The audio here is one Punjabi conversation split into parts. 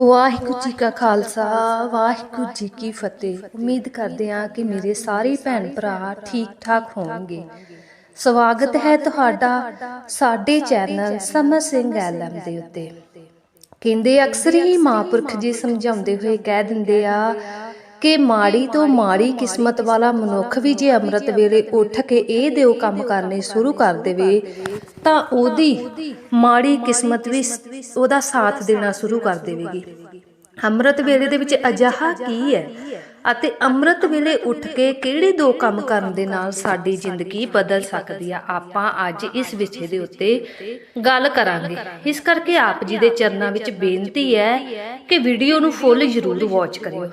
ਵਾਹਿਗੁਰੂ ਜੀ ਕਾ ਖਾਲਸਾ, ਵਾਹਿਗੁਰੂ ਜੀ ਕੀ ਫਤਿਹ। ਉਮੀਦ ਕਰਦੇ ਹਾਂ ਕਿ ਮੇਰੇ ਸਾਰੇ ਭੈਣ ਭਰਾ ਠੀਕ ਠਾਕ ਹੋਣਗੇ। ਸਵਾਗਤ ਹੈ ਤੁਹਾਡਾ ਸਾਡੇ ਚੈਨਲ ਸਮਰ ਸਿੰਘ ਐਲਐਮ ਦੇ ਉੱਤੇ। ਕਹਿੰਦੇ ਅਕਸਰ ਹੀ ਮਹਾਂਪੁਰਖ ਜੀ ਸਮਝਾਉਂਦੇ ਹੋਏ ਕਹਿ ਦਿੰਦੇ ਆ ਕਿ ਮਾੜੀ ਤੋਂ ਮਾੜੀ ਕਿਸਮਤ ਵਾਲਾ ਮਨੁੱਖ ਵੀ ਜੇ ਅੰਮ੍ਰਿਤ ਵੇਲੇ ਉੱਠ ਕੇ ਇਹ ਦਿਓ ਕੰਮ ਕਰਨੇ ਸ਼ੁਰੂ ਕਰ ਦੇਵੇ, ਤਾਂ ਉਹਦੀ ਮਾੜੀ ਕਿਸਮਤ ਵੀ ਉਹਦਾ ਸਾਥ ਦੇਣਾ ਸ਼ੁਰੂ ਕਰ ਦੇਵੇਗੀ। ਅੰਮ੍ਰਿਤ ਵੇਲੇ ਦੇ ਵਿੱਚ ਅਜਿਹਾ ਕੀ ਹੈ? ਅਤੇ ਅੰਮ੍ਰਿਤ ਵੇਲੇ ਉੱਠ ਕੇ ਕਿਹੜੇ ਦੋ ਕੰਮ ਕਰਨ ਦੇ ਨਾਲ ਸਾਡੀ ਜ਼ਿੰਦਗੀ ਬਦਲ ਸਕਦੀ ਆ? ਆਪਾਂ ਅੱਜ ਇਸ ਵਿਸ਼ੇ ਦੇ ਉੱਤੇ ਗੱਲ ਕਰਾਂਗੇ। ਇਸ ਕਰਕੇ ਆਪ ਜੀ ਦੇ ਚਰਨਾਂ ਵਿੱਚ ਬੇਨਤੀ ਹੈ ਕਿ ਵੀਡੀਓ ਨੂੰ ਫੁੱਲ ਜ਼ਰੂਰ ਵਾਚ ਕਰਿਓ।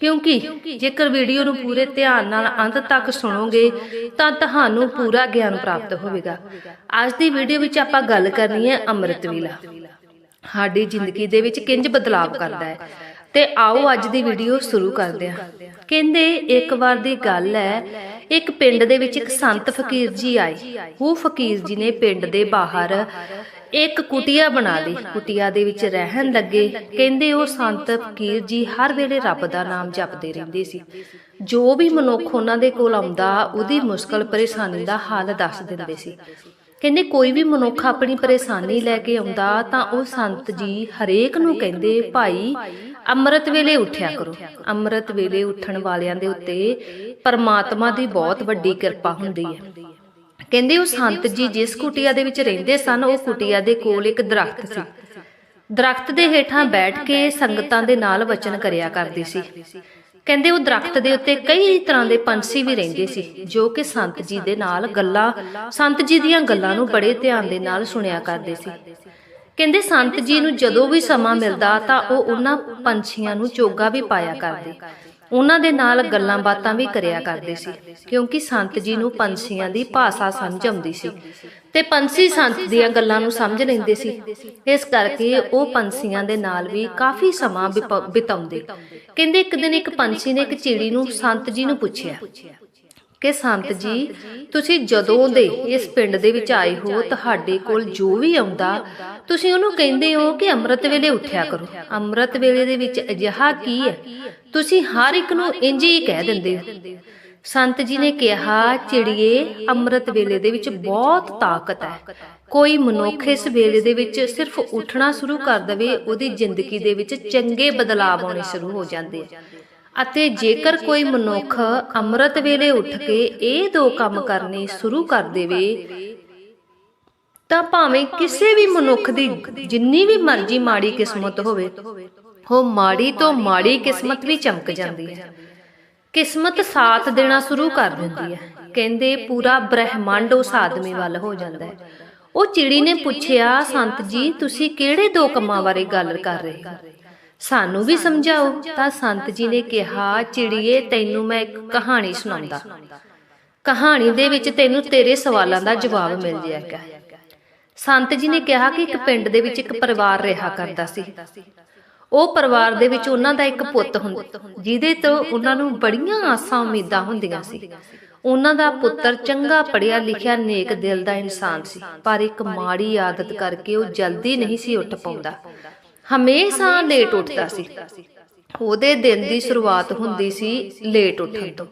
ਕਿਉਂਕਿ ਜੇਕਰ ਵੀਡੀਓ ਨੂੰ ਪੂਰੇ ਧਿਆਨ ਨਾਲ ਅੰਤ ਤੱਕ ਸੁਣੋਗੇ, ਤਾਂ ਤੁਹਾਨੂੰ ਪੂਰਾ ਗਿਆਨ ਪ੍ਰਾਪਤ ਹੋਵੇਗਾ। ਅੱਜ ਦੀ ਵੀਡੀਓ ਵਿੱਚ ਆਪਾਂ ਗੱਲ ਕਰਨੀ ਹੈ ਅੰਮ੍ਰਿਤ ਵੇਲਾ। ਸਾਡੀ ਜ਼ਿੰਦਗੀ ਦੇ ਵਿੱਚ ਕਿੰਜ ਬਦਲਾਅ ਕਰਦਾ ਹੈ। ਤੇ ਆਓ ਅੱਜ ਦੀ ਵੀਡੀਓ ਸ਼ੁਰੂ ਕਰਦੇ ਹਾਂ। ਕਹਿੰਦੇ ਇੱਕ ਵਾਰ ਦੀ ਗੱਲ ਹੈ, ਇੱਕ ਪਿੰਡ ਦੇ ਵਿੱਚ ਇੱਕ ਸੰਤ ਫਕੀਰ ਜੀ ਆਏ। ਉਹ ਫਕੀਰ ਜੀ ਨੇ ਪਿੰਡ ਦੇ ਬਾਹਰ ਇੱਕ ਕੁਟਿਆ ਬਣਾ ਲਈ। ਕੁਟਿਆ ਦੇ ਵਿੱਚ ਰਹਿਣ ਲੱਗੇ, ਕਹਿੰਦੇ ਉਹ ਸੰਤ ਫਕੀਰ ਜੀ ਹਰ ਵੇਲੇ ਰੱਬ ਦਾ ਨਾਮ ਜਪਦੇ ਰਹਿੰਦੇ ਸੀ। ਜੋ ਵੀ ਮਨੁੱਖ ਉਹਨਾਂ ਦੇ ਕੋਲ ਆਉਂਦਾ, ਉਹਦੀ ਮੁਸ਼ਕਲ ਪਰੇਸ਼ਾਨੀ ਦਾ ਹੱਲ ਦੱਸ ਦਿੰਦੇ ਸੀ। ਕਹਿੰਦੇ ਕੋਈ ਵੀ ਮਨੁੱਖ ਆਪਣੀ ਪਰੇਸ਼ਾਨੀ ਲੈ ਕੇ ਆਉਂਦਾ, ਤਾਂ ਉਹ ਸੰਤ ਜੀ ਹਰੇਕ ਨੂੰ ਕਹਿੰਦੇ, ਭਾਈ, ਅੰਮ੍ਰਿਤ ਵੇਲੇ ਉੱਠਿਆ ਕਰੋ। ਅੰਮ੍ਰਿਤ ਵੇਲੇ ਉੱਠਣ ਵਾਲਿਆਂ ਦੇ ਉੱਤੇ ਪਰਮਾਤਮਾ ਦੀ ਬਹੁਤ ਵੱਡੀ ਕਿਰਪਾ ਹੁੰਦੀ ਹੈ। ਕਹਿੰਦੇ ਉਹ ਸੰਤ ਜੀ ਜਿਸ ਕੁਟਿਆ ਦੇ ਵਿੱਚ ਰਹਿੰਦੇ ਸਨ ਉਹ ਕੁਟਿਆ ਦੇ ਕੋਲ ਇੱਕ ਦਰਖਤ ਸੀ। ਦਰਖਤ ਦੇ ਹੇਠਾਂ ਬੈਠ ਕੇ ਸੰਗਤਾਂ ਦੇ ਨਾਲ ਵਚਨ ਕਰਿਆ ਕਰਦੇ ਸੀ। ਕਹਿੰਦੇ ਉਹ ਦਰਖਤ ਦੇ ਉੱਤੇ ਕਈ ਤਰ੍ਹਾਂ ਦੇ ਪੰਛੀ ਵੀ ਰਹਿੰਦੇ ਸੀ ਜੋ ਕਿ ਸੰਤ ਜੀ ਦੇ ਨਾਲ ਗੱਲਾਂ ਸੰਤ ਜੀ ਦੀਆਂ ਗੱਲਾਂ ਨੂੰ ਬੜੇ ਧਿਆਨ ਦੇ ਨਾਲ ਸੁਣਿਆ ਕਰਦੇ ਸੀ। ਕਹਿੰਦੇ ਸੰਤ ਜੀ ਨੂੰ ਜਦੋਂ ਵੀ ਸਮਾਂ ਮਿਲਦਾ ਤਾਂ ਉਹ ਉਹਨਾਂ ਪੰਛੀਆਂ ਨੂੰ ਚੋਗਾ ਵੀ ਪਾਇਆ ਕਰਦੇ। ਉਹਨਾਂ ਦੇ ਨਾਲ ਗੱਲਾਂ ਬਾਤਾਂ ਵੀ ਕਰਿਆ ਕਰਦੇ ਸੀ, ਕਿਉਂਕਿ ਸੰਤ ਜੀ ਨੂੰ ਪੰਛੀਆਂ ਦੀ ਭਾਸ਼ਾ ਸਮਝ ਆਉਂਦੀ ਸੀ ਤੇ ਪੰਛੀ ਸੰਤ ਦੀਆਂ ਗੱਲਾਂ ਨੂੰ ਸਮਝ ਲੈਂਦੇ ਸੀ। ਇਸ ਕਰਕੇ ਉਹ ਪੰਛੀਆਂ ਦੇ ਨਾਲ ਵੀ ਕਾਫੀ ਸਮਾਂ ਬਿਪ- ਬਿਤਾਉਂਦੇ। ਕਹਿੰਦੇ ਇੱਕ ਦਿਨ ਇੱਕ ਪੰਛੀ ਨੇ ਇੱਕ ਚਿੜੀ ਨੂੰ ਸੰਤ ਜੀ ਨੂੰ ਪੁੱਛਿਆ ਕਿ ਸੰਤ ਜੀ ਤੁਸੀਂ ਜਦੋਂ ਦੇ ਇਸ ਪਿੰਡ ਦੇ ਵਿੱਚ ਆਏ ਹੋ ਤੁਹਾਡੇ ਕੋਲ ਜੋ ਵੀ ਆਉਂਦਾ ਤੁਸੀਂ ਉਹਨੂੰ ਕਹਿੰਦੇ ਹੋ ਕਿ ਅੰਮ੍ਰਿਤ ਵੇਲੇ ਉੱਠਿਆ ਕਰੋ। ਅੰਮ੍ਰਿਤ ਵੇਲੇ ਦੇ ਵਿੱਚ ਅਜਿਹਾ ਕੀ ਹੈ? ਤੁਸੀਂ ਹਰ ਇੱਕ ਨੂੰ ਇੰਜ ਹੀ ਕਹਿ ਦਿੰਦੇ ਹੋ। ਸੰਤ ਜੀ ਨੇ ਕਿਹਾ ਚਿੜੀਏ ਅੰਮ੍ਰਿਤ ਵੇਲੇ ਦੇ ਵਿੱਚ ਬਹੁਤ ਤਾਕਤ ਹੈ। ਕੋਈ ਮਨੁੱਖ ਇਸ ਵੇਲੇ ਦੇ ਵਿੱਚ ਸਿਰਫ ਉੱਠਣਾ ਸ਼ੁਰੂ ਕਰ ਦਵੇ ਉਹਦੀ ਜ਼ਿੰਦਗੀ ਦੇ ਵਿੱਚ ਚੰਗੇ ਬਦਲਾਅ ਆਉਣੇ ਸ਼ੁਰੂ ਹੋ ਜਾਂਦੇ ਆ। ਅਤੇ ਜੇਕਰ ਕੋਈ ਮਨੁੱਖ ਅੰਮ੍ਰਿਤ ਵੇਲੇ ਉੱਠ ਕੇ ਇਹ ਦੋ ਕੰਮ ਕਰਨੇ ਸ਼ੁਰੂ ਕਰ ਦੇਵੇ, ਤਾਂ ਭਾਵੇਂ ਕਿਸੇ ਵੀ ਮਨੁੱਖ ਦੀ ਜਿੰਨੀ ਵੀ ਮਰਜ਼ੀ ਮਾੜੀ ਕਿਸਮਤ ਹੋਵੇ, ਉਹ ਮਾੜੀ ਤੋਂ ਮਾੜੀ ਕਿਸਮਤ ਵੀ ਚਮਕ ਜਾਂਦੀ ਹੈ। ਕਿਸਮਤ ਸਾਥ ਦੇਣਾ ਸ਼ੁਰੂ ਕਰ ਦਿੰਦੀ ਹੈ। ਕਹਿੰਦੇ ਪੂਰਾ ਬ੍ਰਹਿਮੰਡ ਉਸ ਆਦਮੀ ਵੱਲ ਹੋ ਜਾਂਦਾ ਹੈ। ਉਹ ਚਿੜੀ ਨੇ ਪੁੱਛਿਆ, ਸੰਤ ਜੀ, ਤੁਸੀਂ ਕਿਹੜੇ ਦੋ ਕੰਮਾਂ ਬਾਰੇ ਗੱਲ ਕਰ ਰਹੇ ਹੋ? ਸਾਨੂੰ ਵੀ ਸਮਝਾਓ ਤਾਂ ਸੰਤ ਜੀ ਨੇ ਕਿਹਾ ਚਿੜੀਏ ਤੈਨੂੰ ਮੈਂ ਇੱਕ ਕਹਾਣੀ ਸੁਣਾਉਂਦਾ। ਕਹਾਣੀ ਦੇ ਵਿੱਚ ਤੈਨੂੰ ਤੇਰੇ ਸਵਾਲਾਂ ਦਾ ਜਵਾਬ ਮਿਲ ਜਾਏਗਾ। ਸੰਤ ਜੀ ਨੇ ਕਿਹਾ ਕਿ ਇੱਕ ਪਿੰਡ ਦੇ ਵਿੱਚ ਇੱਕ ਪਰਿਵਾਰ ਰਿਹਾ ਕਰਦਾ ਸੀ। ਉਹ ਪਰਿਵਾਰ ਦੇ ਵਿੱਚ ਉਹਨਾਂ ਦਾ ਇੱਕ ਪੁੱਤ ਹੁੰਦਾ ਜਿਹਦੇ ਤੋਂ ਉਹਨਾਂ ਨੂੰ ਬੜੀਆਂ ਆਸਾਂ ਉਮੀਦਾਂ ਹੁੰਦੀਆਂ ਸੀ। ਉਹਨਾਂ ਦਾ ਪੁੱਤਰ ਚੰਗਾ ਪੜਿਆ ਲਿਖਿਆ ਨੇਕ ਦਿਲ ਦਾ ਇਨਸਾਨ ਸੀ। ਪਰ ਇੱਕ ਮਾੜੀ ਆਦਤ ਕਰਕੇ ਉਹ ਜਲਦੀ ਨਹੀਂ ਸੀ ਉੱਠ ਪਾਉਂਦਾ। ਹਮੇਸ਼ਾ ਲੇਟ ਉੱਠਦਾ ਸੀ। ਉਹਦੇ ਦਿਨ ਦੀ ਸ਼ੁਰੂਆਤ ਹੁੰਦੀ ਸੀ ਲੇਟ ਉੱਠਣ ਤੋਂ।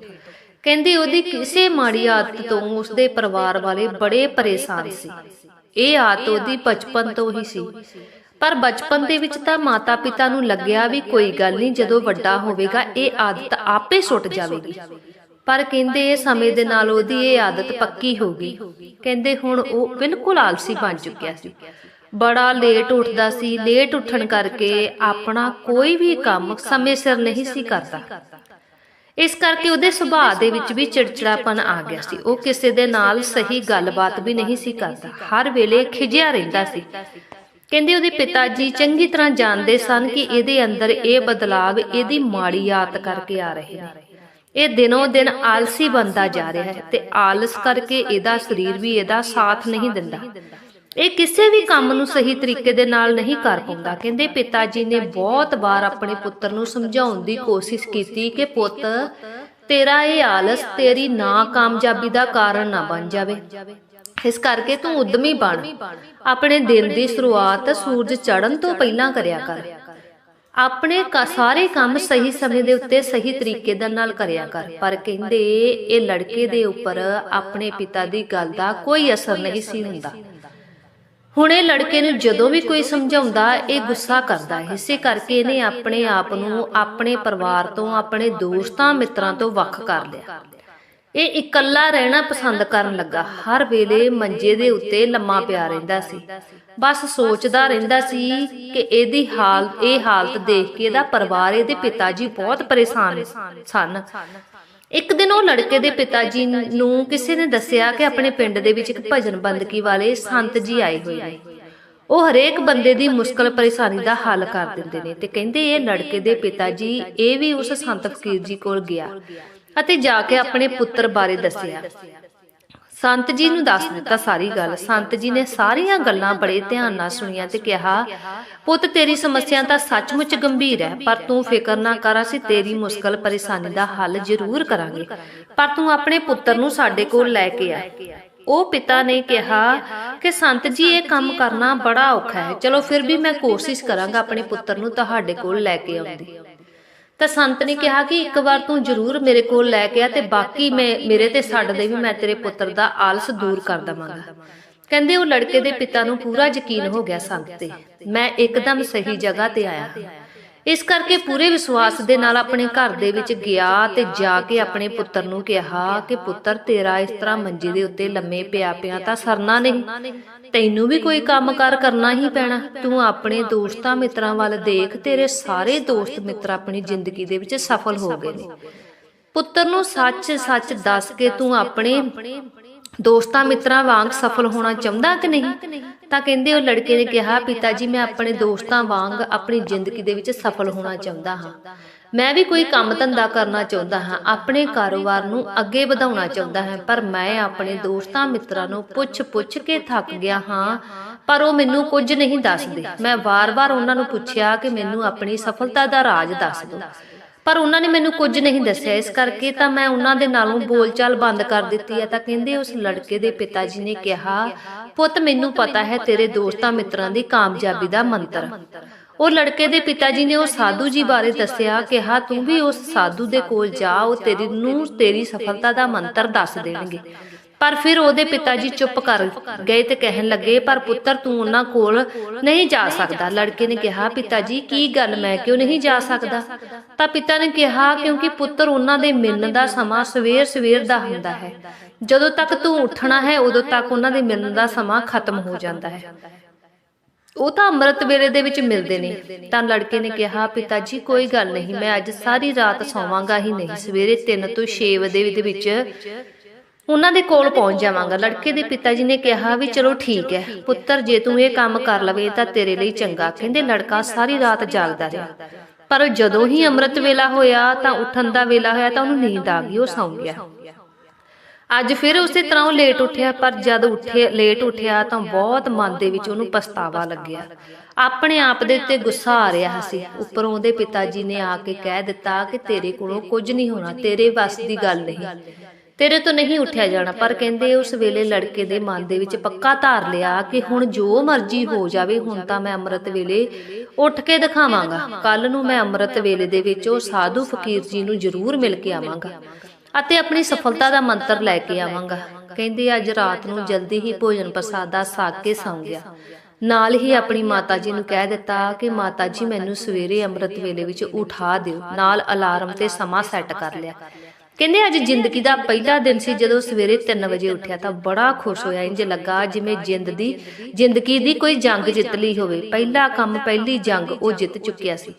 ਕਹਿੰਦੀ ਉਹਦੀ ਕਿਸੇ ਮਾੜੀ ਆਦਤ ਤੋਂ ਉਸਦੇ ਪਰਿਵਾਰ ਵਾਲੇ ਬੜੇ ਪਰੇਸ਼ਾਨ ਸੀ। ਇਹ ਆਦਤ ਉਹਦੀ ਬਚਪਨ ਤੋਂ ਹੀ ਸੀ। ਪਰ ਬਚਪਨ ਦੇ ਵਿੱਚ ਤਾਂ ਮਾਤਾ-ਪਿਤਾ ਨੂੰ ਲੱਗਿਆ ਵੀ ਕੋਈ ਗੱਲ ਨਹੀਂ ਜਦੋਂ ਵੱਡਾ ਹੋਵੇਗਾ ਇਹ ਆਦਤ ਆਪੇ ਸੁੱਟ ਜਾਵੇਗੀ। ਪਰ ਕਹਿੰਦੇ ਇਹ ਸਮੇਂ ਦੇ ਨਾਲ ਉਹਦੀ ਇਹ ਆਦਤ ਪੱਕੀ ਹੋ ਗਈ। ਕਹਿੰਦੇ ਹੁਣ ਉਹ ਬਿਲਕੁਲ ਆਲਸੀ ਬਣ ਚੁੱਕਿਆ ਸੀ। ਬੜਾ ਲੇਟ ਉੱਠਦਾ ਸੀ, ਲੇਟ ਉੱਠਣ ਕਰਕੇ ਆਪਣਾ ਕੋਈ ਵੀ ਕੰਮ ਸਮੇਂ ਸਿਰ ਨਹੀਂ ਸੀ ਕਰਦਾ। ਇਸ ਕਰਕੇ ਉਹਦੇ ਸੁਭਾਅ ਦੇ ਵਿੱਚ ਵੀ ਚਿੜਚਿੜਾਪਨ ਆ ਗਿਆ ਸੀ। ਉਹ ਕਿਸੇ ਦੇ ਨਾਲ ਸਹੀ ਗੱਲਬਾਤ ਵੀ ਨਹੀਂ ਸੀ ਕਰਦਾ। ਹਰ ਵੇਲੇ ਖਿਜਿਆ ਰਹਿੰਦਾ ਸੀ। ਕਹਿੰਦੇ ਉਹਦੇ ਪਿਤਾ ਜੀ ਚੰਗੀ ਤਰ੍ਹਾਂ ਜਾਣਦੇ ਸਨ ਕਿ ਇਹਦੇ ਅੰਦਰ ਇਹ ਬਦਲਾਵ ਇਹਦੀ ਮਾੜੀ ਆਦਤ ਕਰਕੇ ਆ ਰਹੇ ਨੇ। ਇਹ ਦਿਨੋਂ ਦਿਨ ਆਲਸੀ ਬੰਦਾ ਜਾ ਰਿਹਾ ਹੈ ਤੇ ਆਲਸ ਕਰਕੇ ਇਹਦਾ ਸਰੀਰ ਵੀ ਇਹਦਾ ਸਾਥ ਨਹੀਂ ਦਿੰਦਾ। ਇਹ ਕਿਸੇ ਵੀ ਕੰਮ ਨੂੰ ਸਹੀ ਤਰੀਕੇ ਦੇ ਨਾਲ ਨਹੀਂ ਕਰ ਪਾਉਂਦਾ। ਕਹਿੰਦੇ ਪਿਤਾ ਜੀ ਨੇ ਬਹੁਤ ਵਾਰ ਆਪਣੇ ਪੁੱਤਰ ਨੂੰ ਸਮਝਾਉਣ ਦੀ ਕੋਸ਼ਿਸ਼ ਕੀਤੀ ਕਿ ਪੁੱਤ, ਤੇਰਾ ਇਹ ਆਲਸ ਤੇਰੀ ਨਾ ਦਾ ਕਾਰਨ ਨਾ ਬਣ ਜਾਵੇ। ਇਸ ਕਰਕੇ ਤੂੰ ਉਦਮੀ ਬਣ। ਆਪਣੇ ਦਿਨ ਦੀ ਸ਼ੁਰੂਆਤ ਸੂਰਜ ਚੜ੍ਹਨ ਤੋਂ ਪਹਿਲਾਂ ਕਰਿਆ ਕਰ। ਆਪਣੇ ਸਾਰੇ ਕੰਮ ਸਹੀ ਸਮੇਂ ਦੇ ਉੱਤੇ ਸਹੀ ਤਰੀਕੇ ਦੇ ਨਾਲ ਕਰਿਆ ਕਰ। ਪਰ ਕਹਿੰਦੇ ਇਹ ਲੜਕੇ ਦੇ ਉੱਪਰ ਆਪਣੇ ਪਿਤਾ ਦੀ ਗੱਲ ਦਾ ਕੋਈ ਅਸਰ ਨਹੀਂ ਸੀ ਹੁੰਦਾ। ਹੁਣ ਇਹ ਲੜਕੇ ਨੂੰ ਜਦੋਂ ਵੀ ਕੋਈ ਸਮਝਾਉਂਦਾ, ਇਹ ਗੁੱਸਾ ਕਰਦਾ ਹੈ। ਇਸੇ ਕਰਕੇ ਇਹਨੇ ਆਪਣੇ ਆਪ ਨੂੰ ਆਪਣੇ ਪਰਿਵਾਰ ਤੋਂ, ਆਪਣੇ ਦੋਸਤਾਂ, ਮਿੱਤਰਾਂ ਤੋਂ ਵੱਖ ਕਰ ਲਿਆ। ਇਹ ਇਕੱਲਾ ਰਹਿਣਾ ਪਸੰਦ ਕਰਨ ਲੱਗਾ। ਹਰ ਵੇਲੇ ਮੰਜੇ ਦੇ ਉੱਤੇ ਲੰਮਾ ਪਿਆ ਰਹਿੰਦਾ ਸੀ। ਬਸ ਸੋਚਦਾ ਰਹਿੰਦਾ ਸੀ ਕਿ ਇਹਦੀ ਹਾਲ, ਇਹ ਹਾਲਤ ਦੇਖ ਕੇ ਇਹਦਾ ਪਰਿਵਾਰ, ਇਹਦੇ ਪਿਤਾ ਜੀ ਬਹੁਤ ਪਰੇਸ਼ਾਨ ਸਨ। ਇੱਕ ਦਿਨ ਉਹ ਲੜਕੇ ਦੇ ਪਿਤਾ ਜੀ ਨੂੰ ਕਿਸੇ ਨੇ ਦੱਸਿਆ ਕਿ ਆਪਣੇ ਪਿੰਡ ਦੇ ਵਿੱਚ ਇੱਕ ਭਜਨ ਬੰਦਕੀ ਵਾਲੇ ਸੰਤ ਜੀ ਆਏ ਹੋਏ ਨੇ। ਉਹ ਹਰੇਕ ਬੰਦੇ ਦੀ ਮੁਸ਼ਕਲ ਪਰੇਸ਼ਾਨੀ ਦਾ ਹੱਲ ਕਰ ਦਿੰਦੇ ਨੇ ਤੇ ਕਹਿੰਦੇ ਇਹ ਲੜਕੇ ਦੇ ਪਿਤਾ ਜੀ ਇਹ ਵੀ ਉਸ ਸੰਤ ਫਕੀਰ ਜੀ ਕੋਲ ਗਿਆ ਅਤੇ ਜਾ ਕੇ ਆਪਣੇ ਪੁੱਤਰ ਬਾਰੇ ਦੱਸਿਆ। ਸੰਤ ਜੀ ਨੂੰ ਦੱਸ ਦਿੱਤਾ ਸਾਰੀ ਗੱਲ। ਸੰਤ ਜੀ ਨੇ ਸਾਰੀਆਂ ਗੱਲਾਂ ਬੜੇ ਧਿਆਨ ਨਾਲ ਸੁਣੀਆਂ ਤੇ ਕਿਹਾ ਪੁੱਤ ਤੇਰੀ ਸਮੱਸਿਆ ਤਾਂ ਸੱਚਮੁੱਚ ਗੰਭੀਰ ਹੈ ਪਰ ਤੂੰ ਫਿਕਰ ਨਾ ਕਰ ਅਸੀਂ ਤੇਰੀ ਮੁਸ਼ਕਲ ਪਰੇਸ਼ਾਨੀ ਦਾ ਹੱਲ ਜ਼ਰੂਰ ਕਰਾਂਗੇ। ਪਰ ਤੂੰ ਆਪਣੇ ਪੁੱਤਰ ਨੂੰ ਸਾਡੇ ਕੋਲ ਲੈ ਕੇ ਆ। ਉਹ ਪਿਤਾ ਨੇ ਕਿਹਾ ਕਿ ਸੰਤ ਜੀ ਇਹ ਕੰਮ ਕਰਨਾ ਬੜਾ ਔਖਾ ਹੈ। ਚਲੋ ਫਿਰ ਵੀ ਮੈਂ ਕੋਸ਼ਿਸ਼ ਕਰਾਂਗਾ ਆਪਣੇ ਪੁੱਤਰ ਨੂੰ ਤੁਹਾਡੇ ਕੋਲ ਲੈ ਕੇ ਆਉਣ ਦੀ ਤਾਂ ਸੰਤ ਨੇ ਕਿਹਾ ਕਿ ਇੱਕ ਵਾਰ ਤੂੰ ਜ਼ਰੂਰ ਮੇਰੇ ਕੋਲ ਲੈ ਕੇ ਆ ਤੇ ਬਾਕੀ ਮੈਂ ਮੇਰੇ ਤੇ ਛੱਡ ਦੇ ਵੀ ਮੈਂ ਤੇਰੇ ਪੁੱਤਰ ਦਾ ਆਲਸ ਦੂਰ ਕਰ ਦਵਾਂਗਾ। ਕਹਿੰਦੇ ਉਹ ਲੜਕੇ ਦੇ ਪਿਤਾ ਨੂੰ ਪੂਰਾ ਯਕੀਨ ਹੋ ਗਿਆ ਸੰਤ ਤੇ। ਮੈਂ ਇੱਕਦਮ ਸਹੀ ਜਗ੍ਹਾ ਤੇ ਆਇਆ। ਇਸ ਕਰਕੇ ਪੂਰੇ ਵਿਸ਼ਵਾਸ ਦੇ ਨਾਲ ਆਪਣੇ ਘਰ ਦੇ ਵਿੱਚ ਗਿਆ ਤੇ ਜਾ ਕੇ ਆਪਣੇ ਪੁੱਤਰ ਨੂੰ ਕਿਹਾ ਕਿ ਪੁੱਤਰ ਤੇਰਾ ਇਸ ਤਰ੍ਹਾਂ ਮੰਜੇ ਦੇ ਉੱਤੇ ਲੰਮੇ ਪਿਆ ਪਿਆ ਤਾਂ ਸਰਨਾ ਨਹੀਂ। ਤੈਨੂੰ ਵੀ ਕੋਈ ਕੰਮ ਕਾਰ ਕਰਨਾ ਹੀ ਪੈਣਾ। ਤੂੰ ਆਪਣੇ ਦੋਸਤਾਂ ਮਿੱਤਰਾਂ ਵੱਲ ਦੇਖ, ਤੇਰੇ ਸਾਰੇ ਦੋਸਤ ਮਿੱਤਰ ਆਪਣੀ ਜ਼ਿੰਦਗੀ ਦੇ ਵਿੱਚ ਸਫਲ ਹੋ ਗਏ ਨੇ। ਪੁੱਤਰ ਨੂੰ ਸੱਚ ਸੱਚ ਦੱਸ ਕੇ ਤੂੰ ਆਪਣੇ ਦੋਸਤਾਂ ਮਿੱਤਰਾਂ ਵਾਂਗ ਸਫਲ ਹੋਣਾ ਚਾਹੁੰਦਾ ਕਿ ਨਹੀਂ? ਤਾਂ ਕਹਿੰਦੇ ਉਹ ਲੜਕੇ ਨੇ ਕਿਹਾ, ਪਿਤਾ ਜੀ, ਮੈਂ ਆਪਣੇ ਦੋਸਤਾਂ ਵਾਂਗ ਆਪਣੀ ਜ਼ਿੰਦਗੀ ਦੇ ਵਿੱਚ ਸਫਲ ਹੋਣਾ ਚਾਹੁੰਦਾ ਹਾਂ। ਮੈਂ ਵੀ ਕੋਈ ਕੰਮ ਧੰਦਾ ਕਰਨਾ ਚਾਹੁੰਦਾ ਹਾਂ, ਆਪਣੇ ਕਾਰੋਬਾਰ ਨੂੰ ਅੱਗੇ ਵਧਾਉਣਾ ਚਾਹੁੰਦਾ ਹਾਂ, ਪਰ ਮੈਂ ਆਪਣੇ ਦੋਸਤਾਂ ਮਿੱਤਰਾਂ ਨੂੰ ਪੁੱਛ-ਪੁੱਛ ਕੇ ਥੱਕ ਗਿਆ ਹਾਂ, ਪਰ ਉਹ ਮੈਨੂੰ ਕੁਝ ਨਹੀਂ ਦੱਸਦੇ। ਮੈਂ ਵਾਰ-ਵਾਰ ਉਹਨਾਂ ਨੂੰ ਪੁੱਛਿਆ ਕਿ ਮੈਨੂੰ ਆਪਣੀ ਸਫਲਤਾ ਦਾ ਰਾਜ਼ ਦੱਸ ਦਿਓ। ਪਰ ਉਹਨਾਂ ਨੇ ਮੈਨੂੰ ਕੁਝ ਨਹੀਂ ਦੱਸਿਆ। ਇਸ ਕਰਕੇ ਤਾਂ ਮੈਂ ਉਹਨਾਂ ਦੇ ਨਾਲੋਂ ਬੋਲਚਾਲ ਬੰਦ ਕਰ ਦਿੱਤੀ ਹੈ। ਤਾਂ ਕਹਿੰਦੇ ਉਸ ਲੜਕੇ ਦੇ ਪਿਤਾ ਜੀ ਨੇ ਕਿਹਾ, ਪੁੱਤ, ਮੈਨੂੰ ਪਤਾ ਹੈ ਤੇਰੇ ਦੋਸਤਾਂ ਮਿੱਤਰਾਂ ਦੀ ਕਾਮਯਾਬੀ ਦਾ ਮੰਤਰ। ਉਹ ਲੜਕੇ ਦੇ ਪਿਤਾ ਜੀ ਨੇ ਉਹ ਸਾਧੂ ਜੀ ਬਾਰੇ ਦੱਸਿਆ ਕਿਹਾ ਤੂੰ ਵੀ ਉਸ ਸਾਧੂ ਦੇ ਕੋਲ ਜਾ, ਉਹ ਤੇਰੀ ਨੂੰ ਤੇਰੀ ਸਫਲਤਾ ਦਾ ਮੰਤਰ ਦੱਸ ਦੇਣਗੇ। ਪਰ ਫਿਰ ਉਹਦੇ ਪਿਤਾ ਜੀ ਚੁੱਪ ਕਰ ਗਏ ਤੇ ਕਹਿਣ ਲੱਗੇ, ਪਰ ਪੁੱਤਰ, ਤੂੰ ਉਹਨਾਂ ਕੋਲ ਨਹੀਂ ਜਾ ਸਕਦਾ। ਲੜਕੇ ਨੇ ਕਿਹਾ ਪਿਤਾ ਜੀ ਕੀ ਗੱਲ? ਮੈਂ ਕਿਉਂ ਨਹੀਂ ਜਾ ਸਕਦਾ? ਤਾਂ ਪਿਤਾ ਨੇ ਕਿਹਾ, ਕਿਉਂਕਿ ਪੁੱਤਰ ਉਹਨਾਂ ਦੇ ਮਿਲਣ ਦਾ ਸਮਾਂ ਸਵੇਰ ਸਵੇਰ ਦਾ ਹੁੰਦਾ ਹੈ। ਜਦੋਂ ਤੱਕ ਤੂੰ ਉੱਠਣਾ ਹੈ, ਉਦੋਂ ਤੱਕ ਉਹਨਾਂ ਦੇ ਮਿਲਣ ਦਾ ਸਮਾਂ ਖਤਮ ਹੋ ਜਾਂਦਾ ਹੈ। ਉਹ ਤਾਂ ਅੰਮ੍ਰਿਤ ਵੇਲੇ ਦੇ ਵਿੱਚ ਮਿਲਦੇ ਨੇ। ਤਾਂ ਲੜਕੇ ਨੇ ਕਿਹਾ ਪਿਤਾ ਜੀ ਕੋਈ ਗੱਲ ਨਹੀਂ, ਮੈਂ ਅੱਜ ਸਾਰੀ ਰਾਤ ਸੌਵਾਂਗਾ ਹੀ ਨਹੀਂ। ਸਵੇਰੇ 3 ਤੋਂ 6 ਵਜੇ ਦੇ ਵਿੱਚ ਉਹਨਾਂ ਦੇ ਕੋਲ ਪਹੁੰਚ ਜਾਵਾਂਗਾ। ਲੜਕੇ ਦੇ ਪਿਤਾ ਜੀ ਨੇ ਕਿਹਾ ਵੀ, ਚਲੋ ਠੀਕ ਹੈ, ਪੁੱਤਰ, ਜੇ ਤੂੰ ਇਹ ਕੰਮ ਕਰ ਲਵੇਂ ਤਾਂ ਤੇਰੇ ਲਈ ਚੰਗਾ। ਕਹਿੰਦੇ, ਲੜਕਾ ਸਾਰੀ ਰਾਤ ਜਾਗਦਾ ਰਿਹਾ। ਪਰ ਜਦੋਂ ਹੀ ਅੰਮ੍ਰਿਤ ਵੇਲਾ ਹੋਇਆ ਤਾਂ ਉੱਠਣ ਦਾ ਵੇਲਾ ਹੋਇਆ ਤਾਂ ਉਹਨੂੰ ਨੀਂਦ ਆ ਗਈ, ਉਹ ਸੌਂ ਗਿਆ। ਅੱਜ ਫਿਰ ਉਸੇ ਤਰ੍ਹਾਂ ਉਹ ਲੇਟ ਉੱਠਿਆ, ਪਰ ਜਦ ਉੱਠੇ, ਲੇਟ ਉੱਠਿਆ ਤਾਂ ਬਹੁਤ ਮਨ ਦੇ ਵਿੱਚ ਉਹਨੂੰ ਪਛਤਾਵਾ ਲੱਗਿਆ। ਆਪਣੇ ਆਪ ਦੇ ਉੱਤੇ ਗੁੱਸਾ ਆ ਰਿਹਾ ਸੀ। ਉੱਪਰੋਂ ਉਹਦੇ ਪਿਤਾ ਜੀ ਨੇ ਆ ਕੇ ਕਹਿ ਦਿੱਤਾ ਕਿ ਤੇਰੇ ਕੋਲੋਂ ਕੁਝ ਨਹੀਂ ਹੋਣਾ, ਤੇਰੇ ਵੱਸ ਦੀ ਗੱਲ ਨਹੀਂ। ਤੇਰੇ ਤੋਂ ਨਹੀਂ ਉੱਠਿਆ ਜਾਣਾ, ਪਰ ਕਹਿੰਦੇ ਉਸ ਵੇਲੇ ਲੜਕੇ ਦੇ ਮਨ ਦੇ ਵਿੱਚ ਪੱਕਾ ਧਾਰ ਲਿਆ ਕਿ ਹੁਣ ਜੋ ਮਰਜ਼ੀ ਹੋ ਜਾਵੇ, ਹੁਣ ਤਾਂ ਮੈਂ ਅੰਮ੍ਰਿਤ ਵੇਲੇ ਉੱਠ ਕੇ ਦਿਖਾਵਾਂਗਾ। ਕੱਲ ਨੂੰ ਮੈਂ ਅੰਮ੍ਰਿਤ ਵੇਲੇ ਦੇ ਵਿੱਚ ਉਹ ਸਾਧੂ ਫਕੀਰ ਜੀ ਨੂੰ ਜ਼ਰੂਰ ਮਿਲ ਕੇ ਆਵਾਂਗਾ। ਅਤੇ ਆਪਣੀ ਸਫਲਤਾ ਦਾ ਮੰਤਰ ਲੈ ਕੇ ਆਵਾਂਗਾ। ਕਹਿੰਦੇ, ਅੱਜ ਰਾਤ ਨੂੰ ਜਲਦੀ ਹੀ ਭੋਜਨ ਪ੍ਰਸਾਦਾ ਸਾਗ ਕੇ ਸੌਂ ਗਿਆ। ਨਾਲ ਹੀ ਆਪਣੀ ਮਾਤਾ ਜੀ ਨੂੰ ਕਹਿ ਦਿੱਤਾ ਕਿ ਮਾਤਾ ਜੀ ਮੈਨੂੰ ਸਵੇਰੇ ਅੰਮ੍ਰਿਤ ਵੇਲੇ ਵਿੱਚ ਉਠਾ ਦਿਓ। ਨਾਲ ਅਲਾਰਮ ਤੇ ਸਮਾਂ ਸੈੱਟ ਕਰ ਲਿਆ। ਕਹਿੰਦੇ ਅੱਜ ਜ਼ਿੰਦਗੀ ਦਾ ਪਹਿਲਾ ਦਿਨ ਸੀ ਜਦੋਂ ਸਵੇਰੇ 3 ਵਜੇ ਉੱਠਿਆ ਤਾਂ ਬੜਾ ਖੁਸ਼ ਹੋਇਆ। ਇੰਜ ਲੱਗਾ ਜਿਵੇਂ ਜਿੰਦ ਦੀ ਜ਼ਿੰਦਗੀ ਦੀ ਕੋਈ ਜੰਗ ਜਿੱਤ ਲਈ ਹੋਵੇ। ਪਹਿਲਾ ਕੰਮ, ਪਹਿਲੀ ਜੰਗ ਉਹ ਜਿੱਤ ਚੁੱਕਿਆ ਸੀ।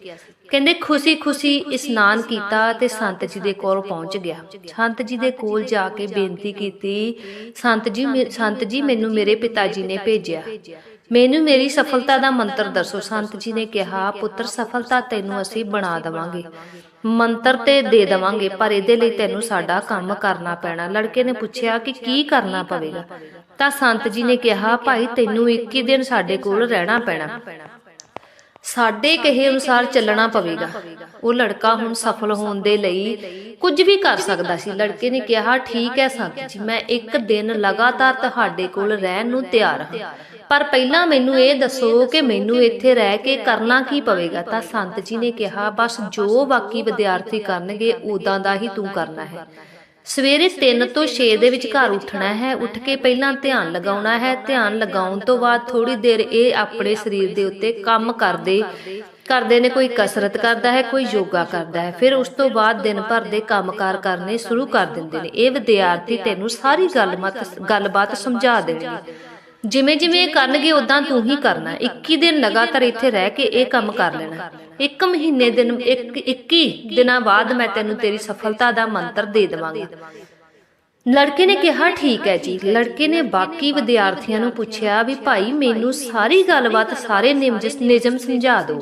ਕਹਿੰਦੇ ਖੁਸ਼ੀ-ਖੁਸ਼ੀ ਇਸ਼ਨਾਨ ਕੀਤਾ ਤੇ ਸੰਤ ਜੀ ਦੇ ਕੋਲ ਪਹੁੰਚ ਗਿਆ। ਸੰਤ ਜੀ ਦੇ ਕੋਲ ਜਾ ਕੇ ਬੇਨਤੀ ਕੀਤੀ, ਸੰਤ ਜੀ ਸੰਤ ਜੀ ਮੈਨੂੰ ਮੇਰੇ ਪਿਤਾ ਜੀ ਨੇ ਭੇਜਿਆ। ਮੈਨੂੰ ਮੇਰੀ ਸਫਲਤਾ ਦਾ ਮੰਤਰ ਦੱਸੋ। ਸੰਤ ਜੀ ਨੇ ਕਿਹਾ, ਪੁੱਤਰ, ਸਫਲਤਾ ਤੈਨੂੰ ਅਸੀਂ ਬਣਾ ਦੇਵਾਂਗੇ। ਮੰਤਰ ਤੇ ਦੇ ਦੇਵਾਂਗੇ, ਪਰ ਇਹਦੇ ਲਈ ਤੈਨੂੰ ਸਾਡਾ ਕੰਮ ਕਰਨਾ ਪੈਣਾ। ਲੜਕੇ ਨੇ ਪੁੱਛਿਆ ਕਿ ਕੀ ਕਰਨਾ ਪਵੇਗਾ। ਤਾਂ ਸੰਤ ਜੀ ਨੇ ਕਿਹਾ, ਭਾਈ, ਤੈਨੂੰ 21 ਦਿਨ ਸਾਡੇ ਕੋਲ ਰਹਿਣਾ ਪੈਣਾ। ਸਾਡੇ ਕਹੇ ਅਨੁਸਾਰ ਚੱਲਣਾ ਪਵੇਗਾ। ਉਹ ਲੜਕਾ ਹੁਣ ਸਫਲ ਹੋਣ ਦੇ ਲਈ ਕੁਝ ਵੀ ਕਰ ਸਕਦਾ ਸੀ। ਲੜਕੇ ਨੇ ਕਿਹਾ, ਠੀਕ ਹੈ ਸੰਤ ਜੀ, ਮੈਂ ਇੱਕ ਦਿਨ ਲਗਾਤਾਰ ਤੁਹਾਡੇ ਕੋਲ ਰਹਿਣ ਨੂੰ ਤਿਆਰ ਹਾਂ। ਪਰ ਪਹਿਲਾਂ ਮੈਨੂੰ ਇਹ ਦੱਸੋ ਕਿ ਮੈਨੂੰ ਇੱਥੇ ਰਹਿ ਕੇ ਕਰਨਾ ਕੀ ਪਵੇਗਾ? ਤਾਂ ਸੰਤ ਜੀ ਨੇ ਕਿਹਾ, ਬਸ ਜੋ ਬਾਕੀ ਵਿਦਿਆਰਥੀ ਕਰਨਗੇ ਉਦਾਂ ਦਾ ਹੀ ਤੂੰ ਕਰਨਾ ਹੈ। ਸਵੇਰੇ 3 ਤੋਂ 6 ਦੇ ਵਿੱਚ ਘਰ ਉੱਠਣਾ ਹੈ ਉੱਠ ਕੇ ਪਹਿਲਾਂ ਧਿਆਨ ਲਗਾਉਣਾ ਹੈ ਧਿਆਨ ਲਗਾਉਣ ਤੋਂ ਬਾਅਦ ਥੋੜੀ ਦੇਰ ਇਹ ਆਪਣੇ ਸਰੀਰ ਦੇ ਉੱਤੇ ਕੰਮ ਕਰਦੇ ਕਰਦੇ ਨੇ ਕੋਈ ਕਸਰਤ ਕਰਦਾ ਹੈ ਕੋਈ ਯੋਗਾ ਕਰਦਾ ਹੈ ਫਿਰ ਉਸ ਤੋਂ ਬਾਅਦ ਦਿਨ ਭਰ ਦੇ ਕੰਮਕਾਰ ਕਰਨੇ ਸ਼ੁਰੂ ਕਰ ਦਿੰਦੇ ਨੇ। ਇਹ ਵਿਦਿਆਰਥੀ ਤੈਨੂੰ ਸਾਰੀ ਗੱਲਬਾਤ ਗੱਲਬਾਤ ਸਮਝਾ ਦੇਣਗੇ। ਜਿਵੇਂ ਜਿਵੇਂ ਇਹ ਕਰਨਗੇ ਉਦਾਂ ਤੂੰ ਹੀ ਕਰਨਾ। 21 ਦਿਨ ਲਗਾਤਾਰ ਇੱਥੇ ਰਹਿ ਕੇ ਇਹ ਕੰਮ ਕਰ ਲੈਣਾ। ਇੱਕ ਮਹੀਨੇ ਦਿਨ ਇੱਕ 21 ਦਿਨਾਂ ਬਾਅਦ ਮੈਂ ਤੈਨੂੰ ਤੇਰੀ ਸਫਲਤਾ ਦਾ ਮੰਤਰ ਦੇ ਦੇਵਾਂਗਾ। ਲੜਕੇ ਨੇ ਕਿਹਾ ਠੀਕ ਹੈ ਜੀ। ਲੜਕੇ ਨੇ ਬਾਕੀ ਵਿਦਿਆਰਥੀਆਂ ਨੂੰ ਪੁੱਛਿਆ ਵੀ ਭਾਈ ਮੈਨੂੰ ਸਾਰੀ ਗੱਲਬਾਤ ਸਾਰੇ ਨਿਯਮ- ਨਿਯਮ ਸਮਝਾ ਦਿਓ